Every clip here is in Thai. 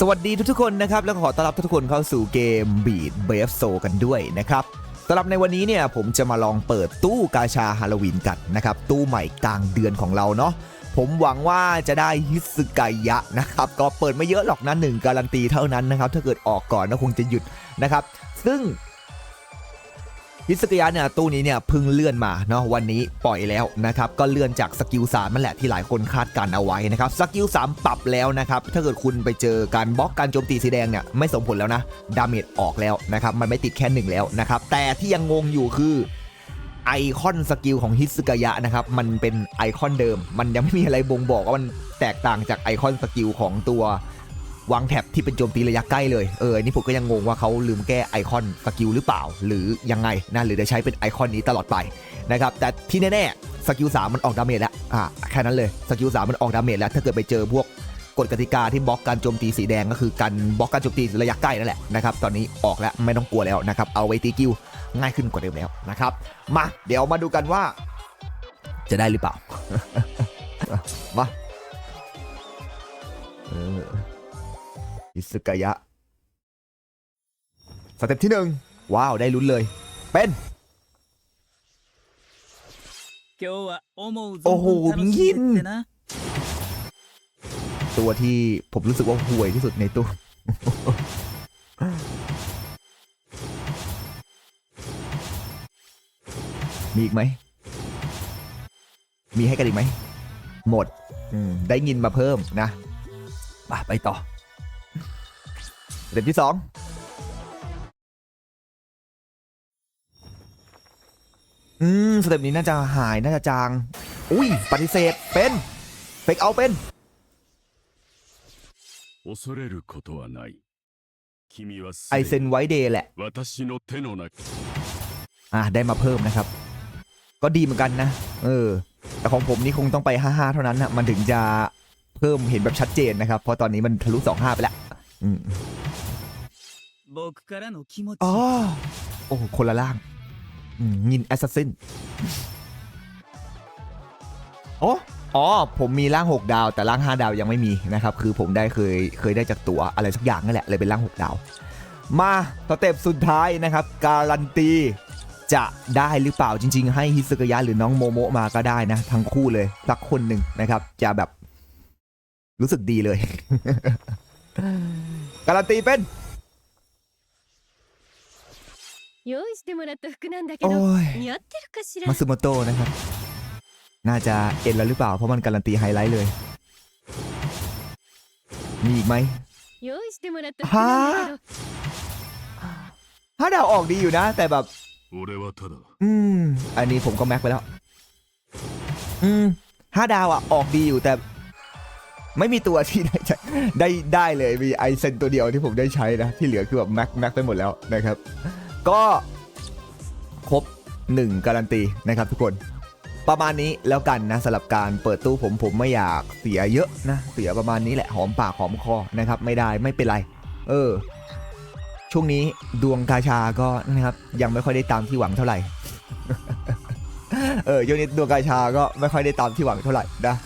สวัสดีทุกๆคนนะครับ แล้วก็ขอต้อนรับทุกๆคนเข้าสู่เกม Beat b a v e s o กันด้วยนะครับสำหรับในวันนี้เนี่ยผมจะมาลองเปิดตู้กาชาฮาโลวีนกันนะครับ ตู้ใหม่กลางเดือนของเราเนาะผมหวังว่าจะได้ฮิสกายะนะครับ ก็เปิดไม่เยอะหรอกนะหนึ่งการันตีเท่านั้นนะครับ ถ้าเกิดออกก่อนก็คงจะหยุดนะครับ ซึ่ง ฮิสกิยะเนี่ยตู้นี้เนี่ยพิ่งเลื่อนมาเนาะวันนี้ปล่อยแล้วนะครับก็เลื่อนจากสกิล3นั่นแหละที่หลายคนคาดการเอาไว้นะครับสกิล3ปรับแล้วนะครับถ้าเกิดคุณไปเจอการบล็อกการโจมตีสีแดงเนี่ยไม่ส่งผลแล้วนะดาเมจออกแล้วนะครับมันไม่ติดแค่หนึ่งแล้วนะครับแต่ที่ยังงงอยู่คือไอคอนสกิลของฮิสกายะนะครับมันเป็นไอคอนเดิม มันยังไม่มีอะไรบ่งบอกว่ามันแตกต่างจากไอคอนสกิลของตัว วางแท็บที่เป็นโจมตีระยะใกล้เลย เอออันนี่ผมก็ยังงงว่าเขาลืมแก้ไอคอนสกิลหรือเปล่า หรือยังไงนะหรือจะใช้เป็นไอคอนนี้ตลอดไปนะครับ แต่ที่แน่ๆสกิล3มันออกดาเมจแล้ว อะแค่นั้นเลย สกิล3มันออกดาเมจแล้ว ถ้าเกิดไปเจอพวกกฎกติกาที่บล็อกการโจมตีสีแดงก็คือการบล็อกการโจมตีระยะใกล้นั่นแหละนะครับ ตอนนี้ออกแล้วไม่ต้องกลัวแล้วนะครับ เอาไว้ตีกิลง่ายขึ้นกว่าเดิมแล้วนะครับ มาเดี๋ยวมาดูกันว่า จะได้หรือเปล่า มาเออ อิสึกายะ สเต็ปที่หนึ่งว้าว ได้ลุ้นเลย เป็นโอ้โหบิงยิน ตัวที่ผมรู้สึกว่าห่วยที่สุดในตู้มีอีกไหม มีให้กันอีกไหม หมด ได้ยินมาเพิ่มนะ ไปต่อ เต็ปที่สองอืมสเต็ปนี้น่าจะหายน่าจะจาง อุ้ยปฏิเสธเป็นเฟกเอาเป็นไอเซนไวเดย์แหละอะได้มาเพิ่มนะครับ ก็ดีเหมือนกันนะ เออ แต่ของผมนี่คงต้องไป 55 เท่านั้นนะมันถึงจะเพิ่มเห็นแบบชัดเจนนะครับ เพราะตอนนี้มันทะลุ 25 ไปแล้ว อืม 僕からの気持ち อ๋อโอ้โหคนละล่างอืมยินแอสซัสซินโอ้อ๋อ ผมมีร่าง 6 ดาว แต่ร่าง 5 ดาวยังไม่มีนะครับ คือผมได้เคยเคยได้จากตัวอะไรสักอย่างนั่นแหละ เลยเป็นร่าง 6 ดาว มาสเต็ปสุดท้ายนะครับ การันตี จะได้หรือเปล่าจริง ๆ ให้ฮิสกายะหรือน้องโมโมะมาก็ได้นะ ทั้งคู่เลยสักคนหนึ่งนะครับ จะแบบรู้สึกดีเลย การันตีเป็น 用意してもらった服なんだけ โอ้ ど ย 似合ってるかしら มาซึโมโตะนะครับ น่าจะเอ็นแล้วหรือเปล่า เพราะมันการันตีไฮไลท์เลย มีอีกไหม 用意してもらった服なんだけど ถ้าดาวออกดีอยู่นะ แต่แบบ 俺はただ อืม อันนี้ผมก็แม็กไปแล้ว อืมห้าดาวอ่ะ ออกดีอยู่แต่ ไม่มีตัวที่ได้ใช้ได้ได้เลย มีไอเซนตัวเดียวที่ผมได้ใช้นะ ที่เหลือคือแบบแม็กแม็กไปหมดแล้วนะครับ ก็ครบ 1 การันตีนะครับทุกคนประมาณนี้แล้วกันนะสำหรับการเปิดตู้ผมผมไม่อยากเสียเยอะนะเสียประมาณนี้แหละหอมปากหอมคอนะครับ ไม่ได้ไม่เป็นไร เออ ช่วงนี้ดวงกาชาก็นะครับ ยังไม่ค่อยได้ตามที่หวังเท่าไหร่ เออช่วงนี้ดวงกาชาก็ไม่ค่อยได้ตามที่หวังเท่าไหร่นะ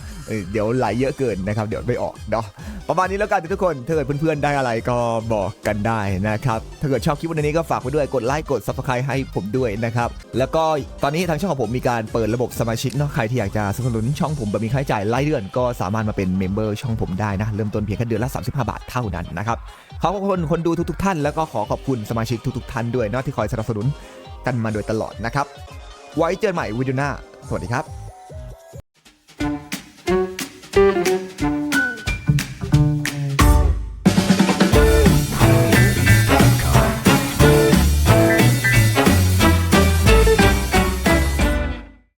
เดี๋ยวไหลเยอะเกินนะครับ เดี๋ยวไม่ออกเนาะประมาณนี้แล้วกันทุกคนถ้าเกิดเพื่อนๆได้อะไรก็บอกกันได้นะครับ ถ้าเกิดชอบคลิปวันนี้ก็ฝากไว้ด้วยกดไลค์กด subscribe ให้ผมด้วยนะครับ แล้วก็ตอนนี้ทางช่องของผมมีการเปิดระบบสมาชิกเนาะใครที่อยากจะสนับสนุนช่องผมแบบมีค่าใช้จ่ายรายเดือนก็สามารถมาเป็นเมมเบอร์ช่องผมได้นะเริ่มต้นเพียงแค่เดือนละ 35 บาทเท่านั้นนะครับขอบคุณคนดูทุกๆท่าน แล้วก็ขอขอบคุณสมาชิกทุกๆท่านด้วยเนาะที่คอยสนับสนุนกันมาโดยตลอดนะครับไว้เจอกันใหม่วิดีโอหน้าสวัสดีครับ